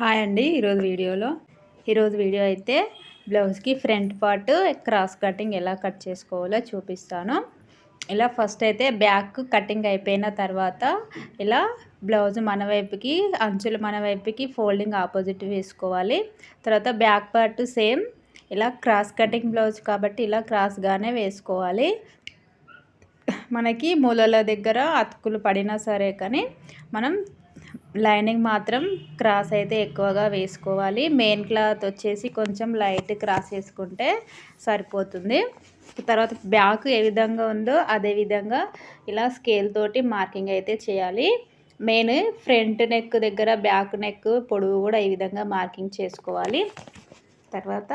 Hi అండి ఈరోజు వీడియోలో. ఈరోజు వీడియో అయితే బ్లౌజ్కి ఫ్రంట్ పార్ట్ క్రాస్ కటింగ్ ఎలా కట్ చేసుకోవాలో చూపిస్తాను. ఇలా ఫస్ట్ అయితే బ్యాక్ కటింగ్ అయిపోయిన తర్వాత ఇలా బ్లౌజ్ మన వైపుకి అంచులు మన వైపుకి ఫోల్డింగ్ ఆపోజిట్ వేసుకోవాలి. తర్వాత బ్యాక్ పార్ట్ సేమ్ ఇలా క్రాస్ కటింగ్ బ్లౌజ్ కాబట్టి ఇలా క్రాస్గానే వేసుకోవాలి. మనకి మూలల దగ్గర అతుకులు పడినా సరే కానీ మనం లైనింగ్ మాత్రం క్రాస్ అయితే ఎక్కువగా వేసుకోవాలి. మెయిన్ క్లాత్ వచ్చేసి కొంచెం లైట్ క్రాస్ వేసుకుంటే సరిపోతుంది. తర్వాత బ్యాక్ ఏ విధంగా ఉందో అదే విధంగా ఇలా స్కేల్ తోటి మార్కింగ్ అయితే చేయాలి. మెయిన్ ఫ్రంట్ నెక్ దగ్గర బ్యాక్ నెక్ పొడవు కూడా ఈ విధంగా మార్కింగ్ చేసుకోవాలి. తర్వాత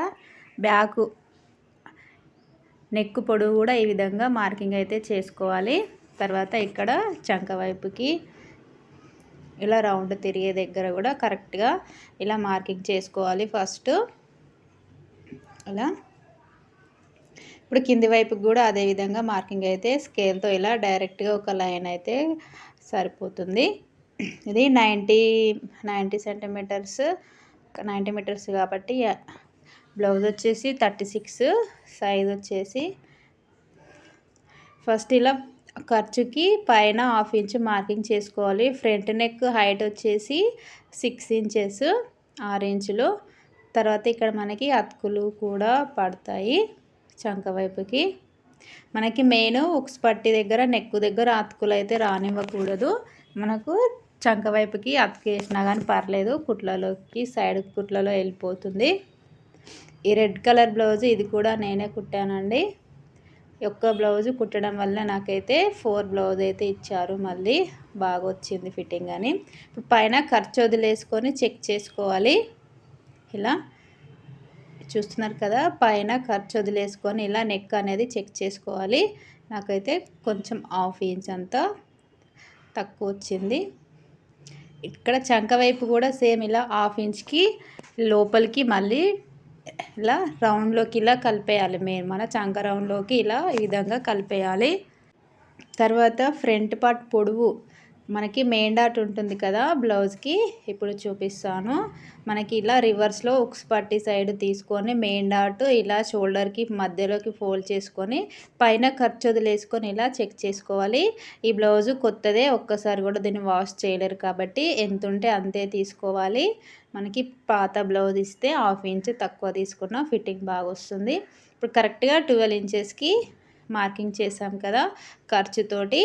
బ్యాక్ నెక్ పొడవు కూడా ఈ విధంగా మార్కింగ్ అయితే చేసుకోవాలి. తర్వాత ఇక్కడ చంక వైపుకి ఇలా రౌండ్ తిరిగే దగ్గర కూడా కరెక్ట్గా ఇలా మార్కింగ్ చేసుకోవాలి ఫస్ట్. ఇలా. ఇప్పుడు కింది వైపుకి కూడా అదే విధంగా మార్కింగ్ అయితే స్కేల్తో ఇలా డైరెక్ట్గా ఒక లైన్ అయితే సరిపోతుంది. ఇది ninety ninety centimetres ninety metres కాబట్టి బ్లౌజ్ వచ్చేసి థర్టీ సిక్స్ సైజ్ వచ్చేసి ఫస్ట్ ఇలా ఖర్చుకి పైన హాఫ్ ఇంచ్ మార్కింగ్ చేసుకోవాలి. ఫ్రంట్ నెక్ హైట్ వచ్చేసి సిక్స్ ఇంచెస్ ఆరు ఇంచులు. తర్వాత ఇక్కడ మనకి అతుకులు కూడా పడతాయి చంక వైపుకి. మనకి మెయిన్ ఉక్స్ పట్టి దగ్గర నెక్ దగ్గర అతుకులు అయితే రానివ్వకూడదు. మనకు చంక వైపుకి అతుకు వేసినా కానీ పర్లేదు కుట్లలోకి సైడ్ కుట్లలో వెళ్ళిపోతుంది. ఈ రెడ్ కలర్ బ్లౌజ్ ఇది కూడా నేనే కుట్టానండి. ఒక్క బ్లౌజ్ కుట్టడం వల్ల నాకైతే ఫోర్ బ్లౌజ్ అయితే ఇచ్చారు. మళ్ళీ బాగా వచ్చింది ఫిట్టింగ్ అని. ఇప్పుడు పైన ఖర్చు వదిలేసుకొని చెక్ చేసుకోవాలి. ఇలా చూస్తున్నారు కదా పైన ఖర్చు వదిలేసుకొని ఇలా నెక్ అనేది చెక్ చేసుకోవాలి. నాకైతే కొంచెం హాఫ్ ఇంచ్ అంతా తక్కువ వచ్చింది. ఇక్కడ చంక వైపు కూడా సేమ్ ఇలా హాఫ్ ఇంచ్కి లోపలికి మళ్ళీ ఇలా రౌండ్లోకి ఇలా కలిపేయాలి. మెయిన్ మన చంక రౌండ్లోకి ఇలా ఈ విధంగా కలిపేయాలి. తర్వాత ఫ్రంట్ పార్ట్ పొడవు మనకి మెయిన్ డాట్ ఉంటుంది కదా బ్లౌజ్కి. ఇప్పుడు చూపిస్తాను. మనకి ఇలా రివర్స్లో ఉక్స్ పట్టి సైడ్ తీసుకొని మెయిన్ డాట్ ఇలా షోల్డర్కి మధ్యలోకి ఫోల్డ్ చేసుకొని పైన ఖర్చు వదిలేసుకొని ఇలా చెక్ చేసుకోవాలి. ఈ బ్లౌజు కొత్తదే ఒక్కసారి కూడా దీన్ని వాష్ చేయలేరు కాబట్టి ఎంత ఉంటే అంతే తీసుకోవాలి. మనకి పాత బ్లౌజ్ ఇస్తే హాఫ్ ఇంచ్ తక్కువ తీసుకున్న ఫిట్టింగ్ బాగా వస్తుంది. ఇప్పుడు కరెక్ట్గా ట్వెల్వ్ ఇంచెస్కి మార్కింగ్ చేసాం కదా ఖర్చుతోటి.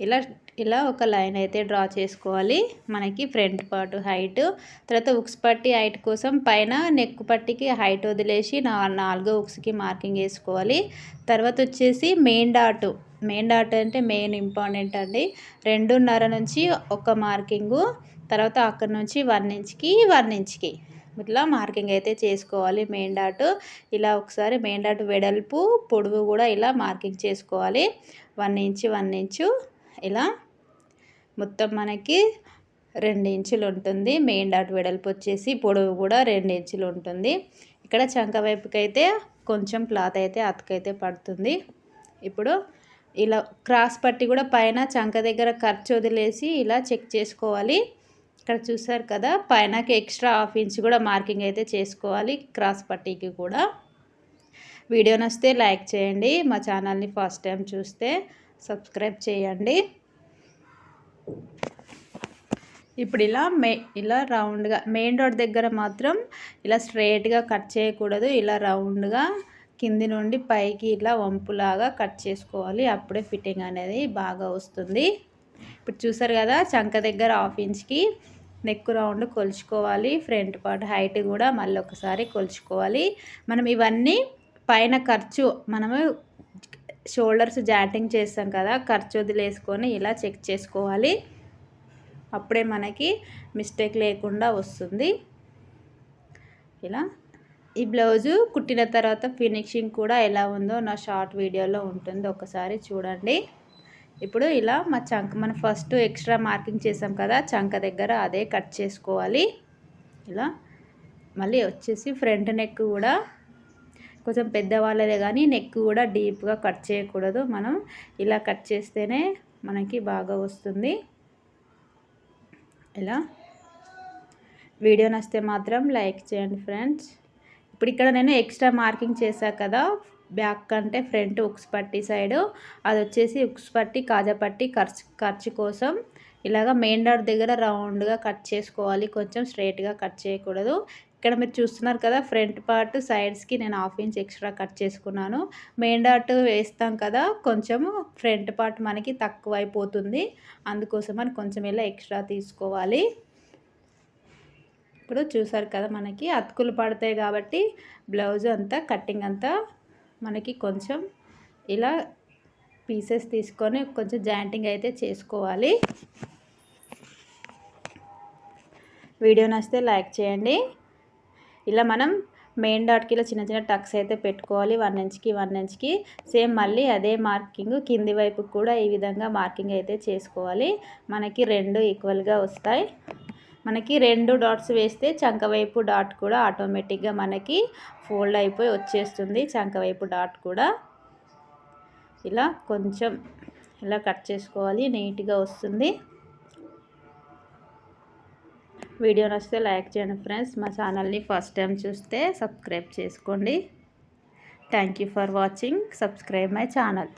ఇలా ఇలా ఒక లైన్ అయితే డ్రా చేసుకోవాలి. మనకి ఫ్రంట్ పార్ట్ హైట్. తర్వాత ఉక్స్ పట్టి హైట్ కోసం పైన నెక్ పట్టికి హైట్ వదిలేసి నా నాలుగో ఉక్స్కి మార్కింగ్ వేసుకోవాలి. తర్వాత వచ్చేసి మెయిన్ డాట్. మెయిన్ డాట్ అంటే మెయిన్ ఇంపార్టెంట్ అండి. రెండున్నర నుంచి ఒక మార్కింగు. తర్వాత అక్కడ నుంచి వన్ ఇంచ్కి వన్ ఇంచ్కి. ఇట్లా మార్కింగ్ అయితే చేసుకోవాలి మెయిన్ డాట్. ఇలా ఒకసారి మెయిన్ డాట్ వెడల్పు పొడవు కూడా ఇలా మార్కింగ్ చేసుకోవాలి. One inch one inch. ఇలా మొత్తం మనకి రెండు ఇంచులు ఉంటుంది. మెయిన్ డాట్ వెడల్పు వచ్చేసి పొడవు కూడా రెండు ఇంచులు ఉంటుంది. ఇక్కడ చంక వైపుకి అయితే కొంచెం క్లాత్ అయితే అతకైతే పడుతుంది. ఇప్పుడు ఇలా క్రాస్ పట్టి కూడా పైన చంక దగ్గర ఖర్చు వదిలేసి ఇలా చెక్ చేసుకోవాలి. ఇక్కడ చూసారు కదా పైనకి ఎక్స్ట్రా హాఫ్ ఇంచ్ కూడా మార్కింగ్ అయితే చేసుకోవాలి క్రాస్ పట్టీకి కూడా. వీడియో నచ్చితే లైక్ చేయండి. మా ఛానల్ని ఫస్ట్ టైం చూస్తే సబ్స్క్రైబ్ చేయండి. ఇప్పుడు ఇలా మే ఇలా రౌండ్గా మెయిన్ రోడ్ దగ్గర మాత్రం ఇలా స్ట్రైట్గా కట్ చేయకూడదు. ఇలా రౌండ్గా కింది నుండి పైకి ఇలా వంపులాగా కట్ చేసుకోవాలి. అప్పుడే ఫిట్టింగ్ అనేది బాగా వస్తుంది. ఇప్పుడు చూసారు కదా చంక దగ్గర హాఫ్ ఇంచ్కి నెక్ రౌండ్ కొలుచుకోవాలి. ఫ్రంట్ పార్ట్ హైట్ కూడా మళ్ళీ ఒకసారి కొలుచుకోవాలి. మనం ఇవన్నీ పైన ఖర్చు మనము షోల్డర్స్ జాటింగ్ చేస్తాం కదా ఖర్చు వదిలేసుకొని ఇలా చెక్ చేసుకోవాలి. అప్పుడే మనకి మిస్టేక్ లేకుండా వస్తుంది. ఇలా. ఈ బ్లౌజు కుట్టిన తర్వాత ఫినిషింగ్ కూడా ఎలా ఉందో నా షార్ట్ వీడియోలో ఉంటుంది ఒకసారి చూడండి. ఇప్పుడు ఇలా మా చంక మనం ఫస్ట్ ఎక్స్ట్రా మార్కింగ్ చేసాం కదా చంక దగ్గర అదే కట్ చేసుకోవాలి. ఇలా. మళ్ళీ వచ్చేసి ఫ్రంట్ నెక్ కూడా కొంచెం పెద్దవాళ్ళదే కానీ నెక్ కూడా డీప్గా కట్ చేయకూడదు. మనం ఇలా కట్ చేస్తేనే మనకి బాగా వస్తుంది. ఇలా. వీడియో నచ్చితే మాత్రం లైక్ చేయండి ఫ్రెండ్స్. ఇప్పుడు ఇక్కడ నేను ఎక్స్ట్రా మార్కింగ్ చేశాను కదా బ్యాక్ కంటే ఫ్రంట్ ఉక్స్ పట్టి సైడు అది వచ్చేసి ఉక్స్ పట్టి కాజపట్టి ఖర్చు ఖర్చు కోసం ఇలాగ మెయిన్ డాట్ దగ్గర రౌండ్గా కట్ చేసుకోవాలి. కొంచెం స్ట్రైట్గా కట్ చేయకూడదు. ఇక్కడ మీరు చూస్తున్నారు కదా ఫ్రంట్ పార్ట్ సైడ్స్కి నేను హాఫ్ ఇంచ్ ఎక్స్ట్రా కట్ చేసుకున్నాను. మెయిన్ డాట్ వేస్తాం కదా కొంచెము ఫ్రంట్ పార్ట్ మనకి తక్కువ అయిపోతుంది. అందుకోసమని కొంచెం ఇలా ఎక్స్ట్రా తీసుకోవాలి. ఇప్పుడు చూసారు కదా మనకి అతుకులు పడతాయి కాబట్టి బ్లౌజ్ అంతా కట్టింగ్ అంతా మనకి కొంచెం ఇలా పీసెస్ తీసుకొని కొంచెం జాయింటింగ్ అయితే చేసుకోవాలి. వీడియో నచ్చితే లైక్ చేయండి. ఇలా మనం మెయిన్ డాట్కి ఇలా చిన్న చిన్న టక్స్ అయితే పెట్టుకోవాలి. వన్ ఇంచ్కి వన్ ఇంచ్కి సేమ్ మళ్ళీ అదే మార్కింగ్ కింది వైపు కూడా ఈ విధంగా మార్కింగ్ అయితే చేసుకోవాలి. మనకి రెండు ఈక్వల్గా వస్తాయి. మనకి రెండు డాట్స్ వేస్తే చంక వైపు డాట్ కూడా ఆటోమేటిక్గా మనకి ఫోల్డ్ అయిపోయి వచ్చేస్తుంది చంక వైపు డాట్ కూడా. ఇలా కొంచెం ఇలా కట్ చేసుకోవాలి. నీట్గా వస్తుంది. వీడియో నచ్చితే లైక్ చేయండి ఫ్రెండ్స్. మా ఛానల్ని ఫస్ట్ టైం చూస్తే సబ్స్క్రైబ్ చేసుకోండి. Thank you for watching subscribe my channel